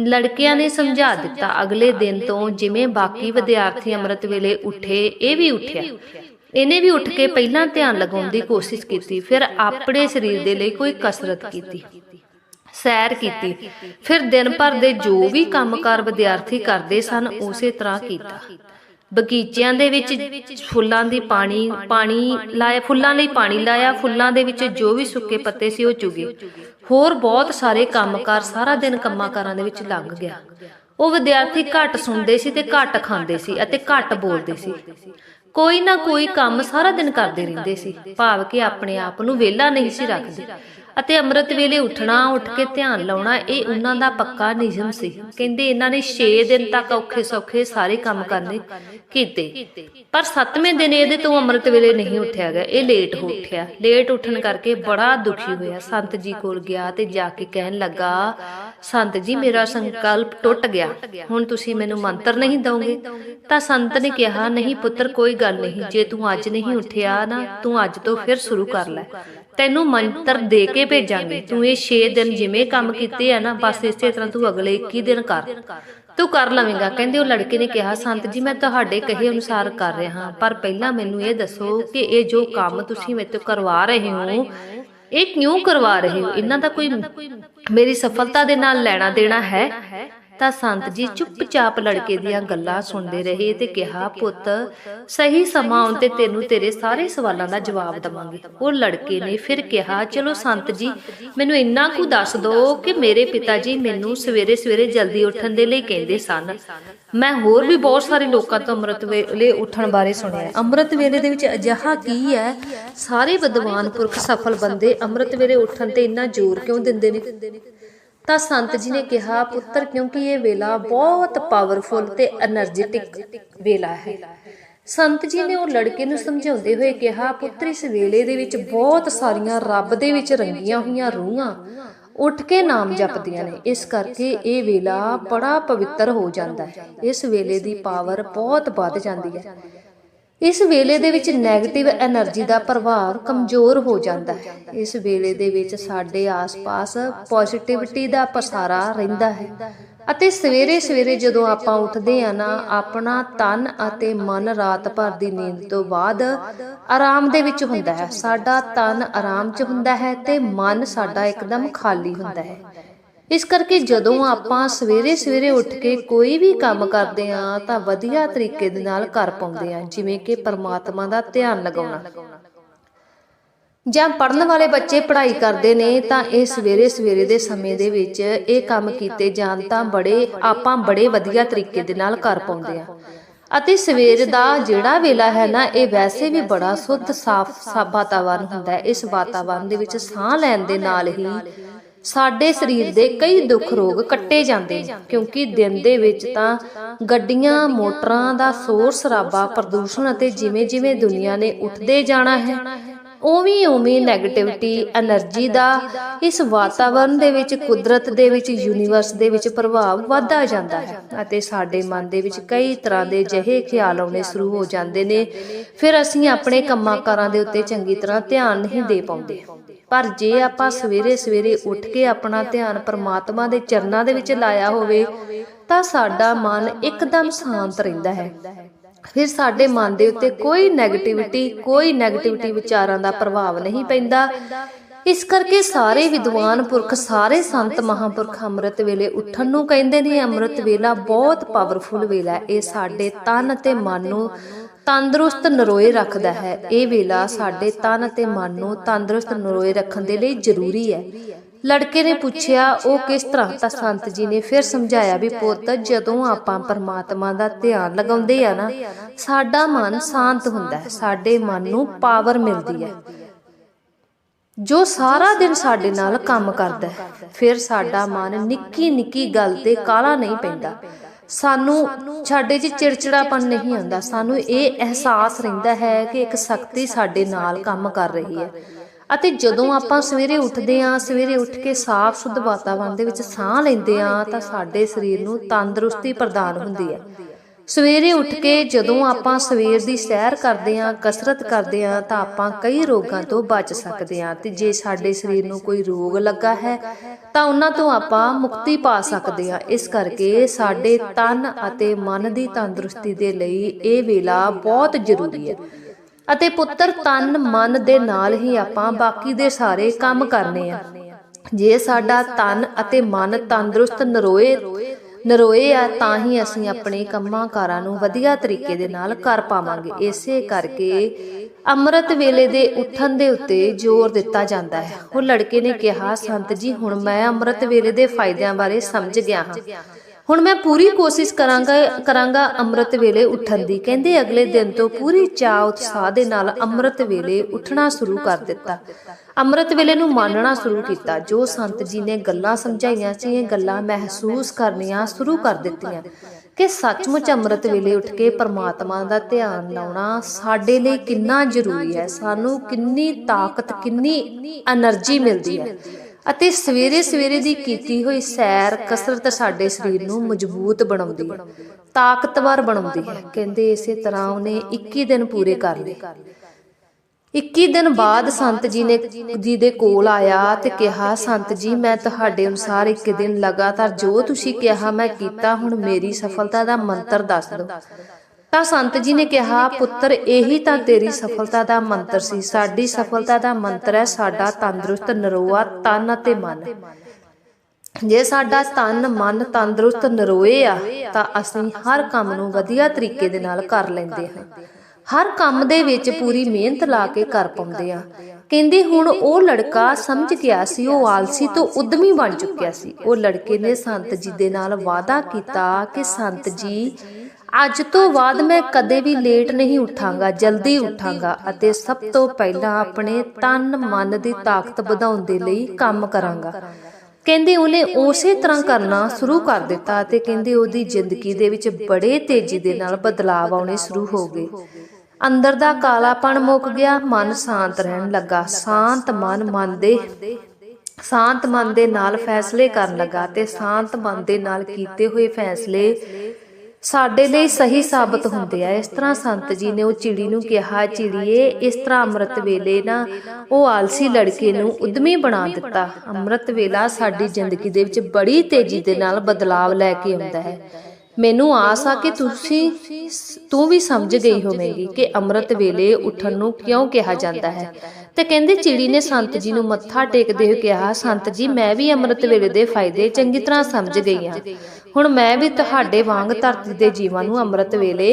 ਲੜਕਿਆਂ ਨੇ ਸਮਝਾ ਦਿੱਤਾ। ਅਗਲੇ ਦਿਨ ਤੋਂ ਜਿਵੇਂ ਬਾਕੀ ਵਿਦਿਆਰਥੀ ਅੰਮ੍ਰਿਤ ਵੇਲੇ ਉੱਠੇ ਇਹ ਵੀ ਉੱਠਿਆ। ਇਹਨੇ ਵੀ ਉੱਠ ਕੇ ਪਹਿਲਾਂ ਧਿਆਨ ਲਗਾਉਣ ਦੀ ਕੋਸ਼ਿਸ਼ ਕੀਤੀ, ਫਿਰ ਆਪਣੇ ਸਰੀਰ ਦੇ ਲਈ ਕੋਈ ਕਸਰਤ ਕੀਤੀ, ਸੈਰ ਕੀਤੀ, ਫਿਰ ਦਿਨ ਭਰ ਦੇ ਜੋ ਵੀ ਕੰਮਕਾਰ ਵਿਦਿਆਰਥੀ ਕਰਦੇ ਸਨ, ਉਸੇ ਤਰ੍ਹਾਂ ਕੀਤਾ। ਬਗੀਚਿਆਂ ਦੇ ਵਿੱਚ ਫੁੱਲਾਂ ਦੀ ਪਾਣੀ ਪਾਣੀ ਲਾਇਆ, ਫੁੱਲਾਂ ਲਈ ਪਾਣੀ ਲਾਇਆ, ਫੁੱਲਾਂ ਦੇ ਵਿੱਚ ਜੋ ਵੀ ਸੁੱਕੇ ਪੱਤੇ ਸੀ ਉਹ ਚੁਗੇ। ਹੋਰ ਬਹੁਤ ਸਾਰੇ ਕੰਮਕਾਰ ਸਾਰਾ ਦਿਨ ਕੰਮਾਕਾਰਾਂ ਦੇ ਵਿੱਚ ਲੰਘ ਗਿਆ। ਉਹ ਵਿਦਿਆਰਥੀ ਘੱਟ ਸੁਣਦੇ ਸੀ ਤੇ ਘੱਟ ਖਾਂਦੇ ਸੀ ਅਤੇ ਘੱਟ ਬੋਲਦੇ ਸੀ। ਕੋਈ ਨਾ ਕੋਈ ਕੰਮ ਸਾਰਾ ਦਿਨ ਕਰਦੇ ਰਹਿੰਦੇ ਸੀ, ਭਾਵ ਕਿ ਆਪਣੇ ਆਪ ਨੂੰ ਵਿਹਲਾ ਨਹੀਂ ਸੀ ਰੱਖਦੇ। ਅਤੇ ਅੰਮ੍ਰਿਤ ਵੇਲੇ ਉੱਠਣਾ, ਉੱਠ ਕੇ ਧਿਆਨ ਲਾਉਣਾ, ਇਹ ਉਹਨਾਂ ਦਾ ਪੱਕਾ ਨਿਯਮ ਸੀ। ਕਹਿੰਦੇ ਇਹਨਾਂ ਨੇ 6 ਦਿਨ ਤੱਕ ਔਖੇ ਸੌਖੇ ਸਾਰੇ ਕੰਮ ਕਰਨੇ ਕੀਤੇ। ਪਰ 7ਵੇਂ ਦਿਨ ਇਹਦੇ ਤੋਂ ਅੰਮ੍ਰਿਤ ਵੇਲੇ ਨਹੀਂ ਉੱਠਿਆ ਗਿਆ। ਇਹ ਲੇਟ ਹੋ ਉੱਠਿਆ। ਲੇਟ ਉੱਠਣ ਕਰਕੇ ਬੜਾ ਦੁਖੀ ਹੋਇਆ। ਸੰਤ ਜੀ ਕੋਲ ਗਿਆ ਤੇ ਜਾ ਕੇ ਕਹਿਣ ਲੱਗਾ ਸੰਤ ਜੀ ਮੇਰਾ ਸੰਕਲਪ ਟੁੱਟ ਗਿਆ। ਹੁਣ ਤੁਸੀਂ ਮੈਨੂੰ ਮੰਤਰ ਨਹੀਂ ਦਵੋਗੇ ਤਾਂ ਸੰਤ ਨੇ ਕਿਹਾ ਨਹੀਂ ਪੁੱਤਰ ਕੋਈ ਗੱਲ ਨਹੀਂ। ਜੇ ਤੂੰ ਅੱਜ ਨਹੀਂ ਉੱਠਿਆ ਨਾ ਤੂੰ ਅੱਜ ਤੋਂ ਫਿਰ ਸ਼ੁਰੂ ਕਰ ਲੈ। ਤੈਨੂੰ ਮੰਤਰ ਦੇ ਕੇ ਭੇਜਾਂਗੇ। ਤੂੰ ਇਹ 6 ਦਿਨ ਜਿਵੇਂ ਕੰਮ ਕੀਤੇ ਆ ਨਾ ਬਸ ਇਸੇ ਤਰ੍ਹਾਂ ਤੂੰ ਅਗਲੇ 21 ਦਿਨ ਕਰ। ਤੂੰ ਕਰ ਲਵੇਂਗਾ। ਕਹਿੰਦੇ ਉਹ ਲੜਕੇ ਨੇ ਕਿਹਾ ਸੰਤ ਜੀ ਮੈਂ ਤੁਹਾਡੇ ਕਹੇ ਅਨੁਸਾਰ ਕਰ ਰਿਹਾ ਹਾਂ। ਪਰ ਪਹਿਲਾਂ ਮੈਨੂੰ ਇਹ ਦੱਸੋ ਕਿ ਇਹ ਜੋ ਕੰਮ ਤੁਸੀਂ ਮੇਰੇ ਤੋਂ ਕਰਵਾ ਰਹੇ ਹੋ ਇਹ ਕਿਉਂ ਕਰਵਾ ਰਹੇ ਹੋ? ਇਹਨਾਂ ਦਾ ਕੋਈ ਮੇਰੀ ਸਫਲਤਾ ਦੇ ਨਾਲ ਲੈਣਾ ਦੇਣਾ ਹੈ। ਤਾਂ ਸੰਤ ਜੀ ਚੁੱਪਚਾਪ ਲੜਕੇ ਦੀਆਂ ਗੱਲਾਂ ਸੁਣਦੇ ਰਹੇ ਤੇ ਕਿਹਾ, ਪੁੱਤ, ਸਹੀ ਸਮਾਂ ਆਉਣ ਤੇ ਤੈਨੂੰ ਤੇਰੇ ਸਾਰੇ ਸਵਾਲਾਂ ਦਾ ਜਵਾਬ ਦਵਾਂਗੇ। ਉਹ ਲੜਕੇ ਨੇ ਫਿਰ ਕਿਹਾ, ਚਲੋ ਸੰਤ ਜੀ, ਮੈਨੂੰ ਇੰਨਾ ਕੁ ਦੱਸ ਦਿਓ ਕਿ ਮੇਰੇ ਪਿਤਾ ਜੀ ਮੈਨੂੰ ਸਵੇਰੇ ਸਵੇਰੇ ਜਲਦੀ ਉੱਠਣ ਦੇ ਲਈ ਕਹਿੰਦੇ ਸਨ। ਮੈਂ ਹੋਰ ਵੀ ਬਹੁਤ ਸਾਰੇ ਲੋਕਾਂ ਤੋਂ ਅੰਮ੍ਰਿਤ ਵੇਲੇ ਉੱਠਣ ਬਾਰੇ ਸੁਣਿਆ। ਅੰਮ੍ਰਿਤ ਵੇਲੇ ਦੇ ਵਿੱਚ ਅਜਿਹਾ ਕੀ ਹੈ? ਸਾਰੇ ਵਿਦਵਾਨ ਪੁਰਖ ਸਫਲ ਬੰਦੇ ਅੰਮ੍ਰਿਤ ਵੇਲੇ ਉੱਠਣ ਤੇ ਇੰਨਾ ਜ਼ੋਰ ਕਿਉਂ ਦਿੰਦੇ ਨੇ? ਤਾਂ ਸੰਤ ਜੀ ਨੇ ਕਿਹਾ, ਪੁੱਤਰ, ਕਿਉਂਕਿ ਇਹ ਵੇਲਾ ਬਹੁਤ ਪਾਵਰਫੁਲ ਤੇ એનર્ਜੈਟਿਕ ਵੇਲਾ ਹੈ। ਸੰਤ ਜੀ ਨੇ ਉਹ ਲੜਕੇ ਨੂੰ ਸਮਝਾਉਂਦੇ ਹੋਏ ਕਿਹਾ, ਪੁੱਤਰ, ਇਸ ਵੇਲੇ ਦੇ ਵਿੱਚ ਬਹੁਤ ਸਾਰੀਆਂ ਰੱਬ ਦੇ ਵਿੱਚ ਰੰਗੀਆਂ ਹੋਈਆਂ ਰੂਹਾਂ ਉੱਠ ਕੇ ਨਾਮ ਜਪਦੀਆਂ ਨੇ। ਇਸ ਕਰਕੇ ਇਹ ਵੇਲਾ ਬੜਾ ਪਵਿੱਤਰ ਹੋ ਜਾਂਦਾ ਹੈ। ਇਸ ਵੇਲੇ ਦੀ ਪਾਵਰ ਬਹੁਤ ਵੱਧ ਜਾਂਦੀ ਹੈ। ਇਸ ਵੇਲੇ ਦੇ ਵਿੱਚ ਨੈਗੇਟਿਵ એનર્ਜੀ ਦਾ ਪ੍ਰਭਾਵ ਕਮਜ਼ੋਰ ਹੋ ਜਾਂਦਾ ਹੈ। ਇਸ ਵੇਲੇ ਦੇ ਵਿੱਚ ਸਾਡੇ ਆਸ-ਪਾਸ ਪੋਜ਼ਿਟਿਵਿਟੀ ਦਾ ਪਸਾਰਾ ਰਹਿੰਦਾ ਹੈ ਅਤੇ ਸਵੇਰੇ ਸਵੇਰੇ ਜਦੋਂ ਆਪਾਂ ਉੱਠਦੇ ਆ ਨਾ, ਆਪਣਾ ਤਨ ਅਤੇ ਮਨ ਰਾਤ ਭਰ ਦੀ ਨੀਂਦ ਤੋਂ ਬਾਅਦ ਆਰਾਮ ਦੇ ਵਿੱਚ ਹੁੰਦਾ ਹੈ। ਸਾਡਾ ਤਨ ਆਰਾਮ 'ਚ ਹੁੰਦਾ ਹੈ ਤੇ ਮਨ ਸਾਡਾ ਇੱਕਦਮ ਖਾਲੀ ਹੁੰਦਾ ਹੈ। ਇਸ ਕਰਕੇ ਜਦੋਂ ਆਪਾਂ ਸਵੇਰੇ ਸਵੇਰੇ ਉੱਠ ਕੇ ਕੋਈ ਵੀ ਕੰਮ ਕਰਦੇ ਆ ਤਾਂ ਵਧੀਆ ਤਰੀਕੇ ਦੇ ਨਾਲ ਕਰ ਪਾਉਂਦੇ ਆ ਜਿਵੇਂ ਕਿ ਪਰਮਾਤਮਾ ਦਾ ਧਿਆਨ ਲਗਾਉਣਾ। ਜਾਂ ਪੜਨ ਵਾਲੇ ਬੱਚੇ ਪੜ੍ਹਾਈ ਕਰਦੇ ਨੇ, ਤਾਂ ਇਹ ਸਵੇਰੇ ਸਵੇਰੇ ਦੇ ਸਮੇਂ ਦੇ ਵਿੱਚ ਇਹ ਕੰਮ ਕੀਤੇ ਜਾਣ, ਤਾਂ ਬੜੇ, ਆਪਾਂ ਬੜੇ ਵਧੀਆ ਤਰੀਕੇ ਦੇ ਨਾਲ ਕਰ ਪਾਉਂਦੇ ਆ ਅਤੇ ਸਵੇਰ ਦਾ ਜਿਹੜਾ ਵੇਲਾ ਹੈ ਨਾ, ਇਹ ਵੈਸੇ ਵੀ ਬੜਾ ਸੁੱਧ, ਸਾਫ਼ ਵਾਤਾਵਰਨ ਹੁੰਦਾ ਹੈ। ਇਸ ਵਾਤਾਵਰਨ ਦੇ ਵਿੱਚ ਸਾਹ ਲੈਣ ਦੇ ਨਾਲ ਹੀ ਸਾਡੇ ਸਰੀਰ ਦੇ ਕਈ ਦੁੱਖ ਰੋਗ ਕੱਟੇ ਜਾਂਦੇ ਕਿਉਂਕਿ ਦਿਨ ਦੇ ਵਿੱਚ ਤਾਂ ਗੱਡੀਆਂ, ਮੋਟਰਾਂ ਦਾ ਸ਼ੋਰ ਸ਼ਰਾਬਾ, ਪ੍ਰਦੂਸ਼ਣ ਅਤੇ ਜਿਵੇਂ-ਜਿਵੇਂ ਦੁਨੀਆ ਨੇ ਉੱਠਦੇ ਜਾਣਾ ਹੈ, ਉਵੇਂ ਉਵੇਂ 네ਗੇਟਿਵਿਟੀ એનર્ਜੀ ਦਾ ਇਸ ਵਾਤਾਵਰਣ ਦੇ ਵਿੱਚ, ਕੁਦਰਤ ਦੇ ਵਿੱਚ ਯੂਨੀਵਰਸ ਦੇ ਵਿੱਚ ਪ੍ਰਭਾਵ ਵਧਦਾ ਜਾਂਦਾ ਹੈ ਅਤੇ ਸਾਡੇ ਮਨ ਦੇ ਵਿੱਚ ਕਈ ਤਰ੍ਹਾਂ ਦੇ ਜਿਹੇ ਖਿਆਲ ਆਉਣੇ ਸ਼ੁਰੂ ਹੋ ਜਾਂਦੇ ਨੇ, ਫਿਰ ਅਸੀਂ ਆਪਣੇ ਕੰਮਾਂ ਕਾਰਾਂ ਦੇ ਉੱਤੇ ਚੰਗੀ ਤਰ੍ਹਾਂ ਧਿਆਨ ਨਹੀਂ ਦੇ ਪਾਉਂਦੇ। ਪਰ ਜੇ ਆਪਾਂ ਸਵੇਰੇ ਸਵੇਰੇ ਉੱਠ ਕੇ ਆਪਣਾ ਧਿਆਨ ਪਰਮਾਤਮਾ ਦੇ ਚਰਨਾਂ ਦੇ ਵਿੱਚ ਲਾਇਆ ਹੋਵੇ ਤਾਂ ਸਾਡਾ ਮਨ ਇੱਕਦਮ ਸ਼ਾਂਤ ਰਹਿੰਦਾ ਹੈ। ਫਿਰ ਸਾਡੇ ਮਨ ਦੇ ਉੱਤੇ ਕੋਈ 네ਗੇਟਿਵਿਟੀ ਕੋਈ 네ਗੇਟਿਵਿਟੀ ਵਿਚਾਰਾਂ ਦਾ ਪ੍ਰਭਾਵ ਨਹੀਂ ਪੈਂਦਾ। ਇਸ ਕਰਕੇ ਸਾਰੇ ਵਿਦਵਾਨ ਪੁਰਖ ਸਾਰੇ ਸੰਤ ਮਹਾਂਪੁਰਖ ਅੰਮ੍ਰਿਤ ਵੇਲੇ ਉੱਠਣ ਨੂੰ ਕਹਿੰਦੇ ਨੇ ਅੰਮ੍ਰਿਤ ਵੇਲਾ ਬਹੁਤ ਪਾਵਰਫੁਲ ਵੇਲਾ ਹੈ। ਇਹ ਸਾਡੇ ਤਨ ਅਤੇ ਮਨ ਨੂੰ ਤੰਦਰੁਸਤ ਨਰੋਏ ਰੱਖਦਾ ਹੈ। ਇਹ ਵੇਲਾ ਸਾਡੇ ਤਨ ਅਤੇ ਮਨ ਨੂੰ ਤੰਦਰੁਸਤ ਨਰੋਏ ਰੱਖਣ ਦੇ ਲਈ ਜ਼ਰੂਰੀ ਹੈ। ਲੜਕੇ ਨੇ ਪੁੱਛਿਆ, ਉਹ ਕਿਸ ਤਰ੍ਹਾਂ? ਤਾਂ ਸੰਤ ਜੀ ਨੇ ਫਿਰ ਸਮਝਾਇਆ ਵੀ ਪੁੱਤ, ਜਦੋਂ ਆਪਾਂ ਪਰਮਾਤਮਾ ਦਾ ਧਿਆਨ ਲਗਾਉਂਦੇ ਆ ਨਾ, ਸਾਡਾ ਮਨ ਸ਼ਾਂਤ ਹੁੰਦਾ ਹੈ, ਸਾਡੇ ਮਨ ਨੂੰ ਪਾਵਰ ਮਿਲਦੀ ਹੈ। ਜੋ ਸਾਰਾ ਦਿਨ ਸਾਡੇ ਨਾਲ ਕੰਮ ਕਰਦਾ ਹੈ, ਫਿਰ ਸਾਡਾ ਮਨ ਨਿੱਕੀ ਨਿੱਕੀ ਗੱਲ ਤੇ ਕਾਲਾ ਨਹੀਂ ਪੈਂਦਾ। ਸਾਨੂੰ ਸਾਡੇ 'ਚ ਚਿੜਚਿੜਾਪਨ ਨਹੀਂ ਆਉਂਦਾ। ਸਾਨੂੰ ਇਹ ਅਹਿਸਾਸ ਰਹਿੰਦਾ ਹੈ ਕਿ ਇੱਕ ਸ਼ਕਤੀ ਸਾਡੇ ਨਾਲ ਕੰਮ ਕਰ ਰਹੀ ਹੈ। ਅਤੇ ਜਦੋਂ ਆਪਾਂ ਸਵੇਰੇ ਉੱਠਦੇ ਆਂ ਸਵੇਰੇ ਉੱਠ ਕੇ ਸਾਫ਼ ਸੁੱਧ ਵਾਤਾਵਰਣ ਦੇ ਵਿੱਚ ਸਾਹ ਲੈਂਦੇ ਆਂ ਤਾਂ ਸਾਡੇ ਸਰੀਰ ਨੂੰ ਤੰਦਰੁਸਤੀ ਪ੍ਰਦਾਨ ਹੁੰਦੀ ਹੈ। ਸਵੇਰੇ ਉੱਠ ਕੇ ਜਦੋਂ ਆਪਾਂ ਸਵੇਰ ਦੀ ਸੈਰ ਕਰਦੇ ਹਾਂ, ਕਸਰਤ ਕਰਦੇ ਹਾਂ, ਤਾਂ ਆਪਾਂ ਕਈ ਰੋਗਾਂ ਤੋਂ ਬਚ ਸਕਦੇ ਹਾਂ। ਤੇ ਜੇ ਸਾਡੇ ਸਰੀਰ ਨੂੰ ਕੋਈ ਰੋਗ ਲੱਗਾ ਹੈ, ਤਾਂ ਉਹਨਾਂ ਤੋਂ ਆਪਾਂ ਮੁਕਤੀ ਪਾ ਸਕਦੇ ਆਂ ਇਸ ਕਰਕੇ ਸਾਡੇ ਤਨ ਅਤੇ ਮਨ ਦੀ ਤੰਦਰੁਸਤੀ ਦੇ ਲਈ ਇਹ ਵੇਲਾ ਬਹੁਤ ਜ਼ਰੂਰੀ ਹੈ। ਅਤੇ ਪੁੱਤਰ, ਤਨ, ਮਨ ਦੇ ਨਾਲ ਹੀ ਆਪਾਂ ਬਾਕੀ ਦੇ ਸਾਰੇ ਕੰਮ ਕਰਨੇ ਆ। ਜੇ ਸਾਡਾ ਤਨ ਅਤੇ ਮਨ ਤੰਦਰੁਸਤ, ਨਰੋਏ ਨਰੋਏ ਆ, ਤਾਂ ਹੀ ਅਸੀਂ ਆਪਣੇ ਕੰਮਾਂ ਕਾਰਾਂ ਨੂੰ ਵਧੀਆ ਤਰੀਕੇ ਦੇ ਨਾਲ ਕਰ ਪਾਵਾਂਗੇ। ਇਸੇ ਕਰਕੇ ਅੰਮ੍ਰਿਤ ਵੇਲੇ ਦੇ ਉੱਠਣ ਦੇ ਉੱਤੇ ਜ਼ੋਰ ਦਿੱਤਾ ਜਾਂਦਾ ਹੈ। ਉਹ ਲੜਕੇ ਨੇ ਕਿਹਾ, ਸੰਤ ਜੀ, ਹੁਣ ਮੈਂ ਅੰਮ੍ਰਿਤ ਵੇਲੇ ਦੇ ਫਾਇਦਿਆਂ ਬਾਰੇ ਸਮਝ ਗਿਆ ਹਾਂ। ਹੁਣ ਮੈਂ ਪੂਰੀ ਕੋਸ਼ਿਸ਼ ਕਰਾਂਗਾ ਕਰਾਂਗਾ ਅੰਮ੍ਰਿਤ ਵੇਲੇ ਉੱਠਣ ਦੀ। ਕਹਿੰਦੇ ਅਗਲੇ ਦਿਨ ਤੋਂ ਪੂਰੀ ਚਾਹ ਉਤਸ਼ਾਹ ਦੇ ਨਾਲ ਅੰਮ੍ਰਿਤ ਵੇਲੇ ਉੱਠਣਾ ਸ਼ੁਰੂ ਕਰ ਦਿੱਤਾ। ਅੰਮ੍ਰਿਤ ਵੇਲੇ ਨੂੰ ਮਾਨਣਾ ਸ਼ੁਰੂ ਕੀਤਾ। ਜੋ ਸੰਤ ਜੀ ਨੇ ਗੱਲਾਂ ਸਮਝਾਈਆਂ ਸੀ, ਇਹ ਗੱਲਾਂ ਮਹਿਸੂਸ ਕਰਨੀਆਂ ਸ਼ੁਰੂ ਕਰ ਦਿੱਤੀਆਂ। ਕਿ ਸੱਚਮੁੱਚ ਅੰਮ੍ਰਿਤ ਵੇਲੇ ਉੱਠ ਕੇ ਪਰਮਾਤਮਾ ਦਾ ਧਿਆਨ ਲਾਉਣਾ ਸਾਡੇ ਲਈ ਕਿੰਨਾ ਜ਼ਰੂਰੀ ਹੈ। ਸਾਨੂੰ ਕਿੰਨੀ ਤਾਕਤ, ਕਿੰਨੀ એનર્ਜੀ ਮਿਲਦੀ ਹੈ। ਅਤੇ ਸਵੇਰੇ ਸਵੇਰੇ ਦੀ ਕੀਤੀ ਹੋਈ ਸੈਰ ਕਸਰਤ ਸਾਡੇ ਸਰੀਰ ਨੂੰ ਮਜ਼ਬੂਤ ਬਣਾਉਂਦੀ ਹੈ, ਤਾਕਤਵਰ ਬਣਾਉਂਦੀ ਹੈ। ਕਹਿੰਦੇ ਇਸੇ ਤਰ੍ਹਾਂ ਉਹਨੇ 21 ਦਿਨ ਪੂਰੇ ਕਰ ਲਏ। 21 ਦਿਨ ਬਾਅਦ ਸੰਤ ਜੀ ਨੇ ਜੀ ਦੇ ਕੋਲ ਆਇਆ ਤੇ ਕਿਹਾ, ਸੰਤ ਜੀ, ਮੈਂ ਤੁਹਾਡੇ ਅਨੁਸਾਰ ਇੱਕ ਦਿਨ ਲਗਾਤਾਰ ਜੋ ਤੁਸੀਂ ਕਿਹਾ ਮੈਂ ਕੀਤਾ, ਹੁਣ ਮੇਰੀ ਸਫਲਤਾ ਦਾ ਮੰਤਰ ਦੱਸ ਦਿਓ। ਤਾਂ ਸੰਤ ਜੀ ਨੇ ਕਿਹਾ, ਪੁੱਤਰ, ਇਹੀ ਤਾਂ ਤੇਰੀ ਸਫਲਤਾ ਦਾ ਮੰਤਰ ਸੀ। ਸਾਡੀ ਸਫਲਤਾ ਦਾ ਮੰਤਰ ਹੈ, ਸਾਡਾ ਤੰਦਰੁਸਤ ਨਰੋਆ ਤਨ ਅਤੇ ਮਨ। ਜੇ ਸਾਡਾ ਤਨ, ਮਨ ਤੰਦਰੁਸਤ ਨਰੋਏ ਆ, ਤਾਂ ਅਸੀਂ ਹਰ ਕੰਮ ਨੂੰ ਵਧੀਆ ਤਰੀਕੇ ਦੇ ਨਾਲ ਕਰ ਲੈਂਦੇ ਹਾਂ। ਹਰ ਕੰਮ ਦੇ ਵਿੱਚ ਪੂਰੀ ਮਿਹਨਤ ਲਾ ਕੇ ਕਰ ਪਾਉਂਦੇ ਆ ਕਹਿੰਦੇ ਹੁਣ ਉਹ ਲੜਕਾ ਸਮਝ ਗਿਆ ਸੀ, ਉਹ ਆਲਸੀ ਤੋਂ ਉਦਮੀ ਬਣ ਚੁੱਕਿਆ ਸੀ। ਉਹ ਲੜਕੇ ਨੇ ਸੰਤ ਜੀ ਦੇ ਨਾਲ ਵਾਅਦਾ ਕੀਤਾ ਕਿ ਸੰਤ ਜੀ ਅੱਜ ਤੋਂ ਬਾਅਦ ਮੈਂ ਕਦੇ ਵੀ ਲੇਟ ਨਹੀਂ ਉਠਾਂਗਾ, ਜਲਦੀ ਉਠਾਂਗਾ ਅਤੇ ਸਭ ਤੋਂ ਪਹਿਲਾਂ ਆਪਣੇ ਤਨ ਮਨ ਦੀ ਤਾਕਤ ਵਧਾਉਣ ਦੇ ਲਈ ਕੰਮ ਕਰਾਂਗਾ। ਕਹਿੰਦੇ ਉਹਨੇ ਉਸੇ ਤਰ੍ਹਾਂ ਕਰਨਾ ਸ਼ੁਰੂ ਕਰ ਦਿੱਤਾ ਤੇ ਕਹਿੰਦੇ ਉਹਦੀ ਜ਼ਿੰਦਗੀ ਦੇ ਵਿੱਚ ਬੜੇ ਤੇਜ਼ੀ ਦੇ ਨਾਲ ਬਦਲਾਅ ਆਉਣੇ ਸ਼ੁਰੂ ਹੋ ਗਏ। ਅੰਦਰ ਦਾ ਕਾਲਾਪਣ ਮੁੱਕ ਗਿਆ, ਮਨ ਸ਼ਾਂਤ ਰਹਿਣ ਲੱਗਾ, ਸ਼ਾਂਤ ਮਨ ਮਨ ਦੇ, ਸ਼ਾਂਤ ਮਨ ਦੇ ਨਾਲ ਫੈਸਲੇ ਕਰਨ ਲੱਗਾ ਤੇ ਸ਼ਾਂਤ ਮਨ ਦੇ ਨਾਲ ਕੀਤੇ ਹੋਏ ਫੈਸਲੇ ਸਾਡੇ ਲਈ ਸਹੀ ਸਾਬਤ ਹੁੰਦੇ ਆ। ਇਸ ਤਰ੍ਹਾਂ ਸੰਤ ਜੀ ਨੇ ਉਹ ਚਿੜੀ ਨੂੰ ਕਿਹਾ, ਚਿੜੀਏ, ਇਸ ਤਰ੍ਹਾਂ ਅੰਮ੍ਰਿਤ ਵੇਲੇ ਨਾ ਉਹ ਆਲਸੀ ਲੜਕੇ ਨੂੰ ਉਦਮੀ ਬਣਾ ਦਿੱਤਾ। ਅੰਮ੍ਰਿਤ ਵੇਲਾ ਸਾਡੀ ਜ਼ਿੰਦਗੀ ਦੇ ਵਿੱਚ ਬੜੀ ਤੇਜ਼ੀ ਦੇ ਨਾਲ ਬਦਲਾਵ ਲੈ ਕੇ ਆਉਂਦਾ ਹੈ। ਮੈਨੂੰ ਆਸ ਆ ਕਿ ਤੁਸੀਂ ਤੂੰ ਵੀ ਸਮਝ ਗਈ ਹੋਵੇਂਗੀ ਕਿ ਅੰਮ੍ਰਿਤ ਵੇਲੇ ਉੱਠਣ ਨੂੰ ਕਿਉਂ ਕਿਹਾ ਜਾਂਦਾ ਹੈ। ਤੇ ਕਹਿੰਦੇ ਚਿੜੀ ਨੇ ਸੰਤ ਜੀ ਨੂੰ ਮੱਥਾ ਟੇਕਦੇ ਹੋਏ ਕਿਹਾ, ਸੰਤ ਜੀ, ਮੈਂ ਵੀ ਅੰਮ੍ਰਿਤ ਵੇਲੇ ਦੇ ਫਾਇਦੇ ਚੰਗੀ ਤਰ੍ਹਾਂ ਸਮਝ ਗਈ ਹਾਂ। ਹੁਣ ਮੈਂ ਵੀ ਤੁਹਾਡੇ ਵਾਂਗ ਧਰਤੀ ਦੇ ਜੀਵਾਂ ਨੂੰ ਅੰਮ੍ਰਿਤ ਵੇਲੇ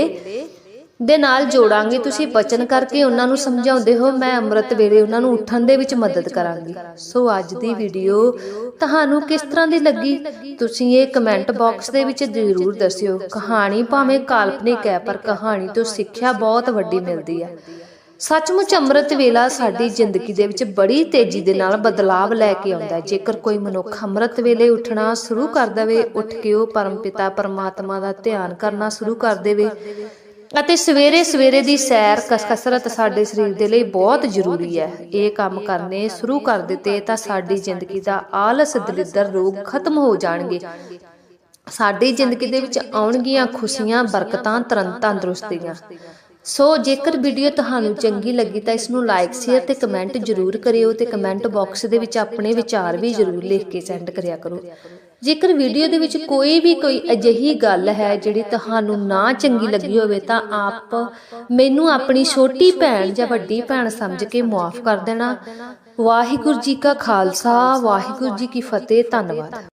ਦੇ ਨਾਲ ਜੋੜਾਂਗੀ। ਤੁਸੀਂ ਬਚਨ ਕਰਕੇ ਉਹਨਾਂ ਨੂੰ ਸਮਝਾਉਂਦੇ ਹੋ, ਮੈਂ ਅੰਮ੍ਰਿਤ ਵੇਲੇ ਉਹਨਾਂ ਨੂੰ ਉੱਠਣ ਦੇ ਵਿੱਚ ਮਦਦ ਕਰਾਂਗੀ। ਸੋ ਅੱਜ ਦੀ ਵੀਡੀਓ ਤੁਹਾਨੂੰ ਕਿਸ ਤਰ੍ਹਾਂ ਦੀ ਲੱਗੀ? ਤੁਸੀਂ ਇਹ ਕਮੈਂਟ ਬਾਕਸ ਦੇ ਵਿੱਚ ਜ਼ਰੂਰ ਦੱਸਿਓ। ਕਹਾਣੀ ਭਾਵੇਂ ਕਾਲਪਨਿਕ ਹੈ, ਪਰ ਕਹਾਣੀ ਤੋਂ ਸਿੱਖਿਆ ਬਹੁਤ ਵੱਡੀ ਮਿਲਦੀ ਹੈ। ਸੱਚਮੁੱਚ ਅੰਮ੍ਰਿਤ ਵੇਲਾ ਸਾਡੀ ਜ਼ਿੰਦਗੀ ਦੇ ਵਿੱਚ ਬੜੀ ਤੇਜ਼ੀ ਦੇ ਨਾਲ ਬਦਲਾਵ ਲੈ ਕੇ ਆਉਂਦਾ ਹੈ। ਜੇਕਰ ਕੋਈ ਮਨੁੱਖ ਅੰਮ੍ਰਿਤ ਵੇਲੇ ਉੱਠਣਾ ਸ਼ੁਰੂ ਕਰ ਦੇਵੇ, ਉੱਠ ਕੇ ਉਹ ਪਰਮਪਿਤਾ, ਪਰਮਾਤਮਾ ਦਾ ਧਿਆਨ ਕਰਨਾ ਸ਼ੁਰੂ ਕਰ ਦੇਵੇ ਅਤੇ ਸਵੇਰੇ ਸਵੇਰੇ ਦੀ ਸੈਰ ਕਸਰਤ ਸਾਡੇ ਸਰੀਰ ਦੇ ਲਈ ਬਹੁਤ ਜ਼ਰੂਰੀ ਹੈ। ਇਹ ਕੰਮ ਕਰਨੇ ਸ਼ੁਰੂ ਕਰ ਦਿੱਤੇ ਤਾਂ ਸਾਡੀ ਜ਼ਿੰਦਗੀ ਦਾ ਆਲਸ ਦਲਿੱਦਰ ਰੋਗ ਖਤਮ ਹੋ ਜਾਣਗੇ। ਸਾਡੀ ਜ਼ਿੰਦਗੀ ਦੇ ਵਿੱਚ ਆਉਣਗੀਆਂ ਖੁਸ਼ੀਆਂ, ਬਰਕਤਾਂ ਤਰਨ ਤੰਦਰੁਸਤੀਆਂ ਸੋ ਜੇਕਰ ਵੀਡੀਓ ਤੁਹਾਨੂੰ ਚੰਗੀ ਲੱਗੀ ਤਾਂ ਇਸ ਨੂੰ ਲਾਈਕ ਸ਼ੇਅਰ ਤੇ ਕਮੈਂਟ ਜ਼ਰੂਰ ਕਰਿਓ ਤੇ ਕਮੈਂਟ ਬਾਕਸ ਦੇ ਵਿੱਚ ਆਪਣੇ ਵਿਚਾਰ ਵੀ ਜ਼ਰੂਰ ਲਿਖ ਕੇ ਸੈਂਡ ਕਰਿਆ ਕਰੋ। ਜੇਕਰ ਵੀਡੀਓ ਦੇ ਵਿੱਚ ਕੋਈ ਵੀ ਕੋਈ ਅਜਿਹੀ ਗੱਲ ਹੈ ਜਿਹੜੀ ਤੁਹਾਨੂੰ ਨਾ ਚੰਗੀ ਲੱਗੀ ਹੋਵੇ ਤਾਂ ਆਪ ਮੈਨੂੰ ਆਪਣੀ ਛੋਟੀ ਭੈਣ ਜਾਂ ਵੱਡੀ ਭੈਣ ਸਮਝ ਕੇ ਮਾਫ ਕਰ ਦੇਣਾ। ਵਾਹਿਗੁਰੂ ਜੀ ਕਾ ਖਾਲਸਾ, ਵਾਹਿਗੁਰੂ ਜੀ ਕੀ ਫਤਿਹ, ਧੰਨਵਾਦ।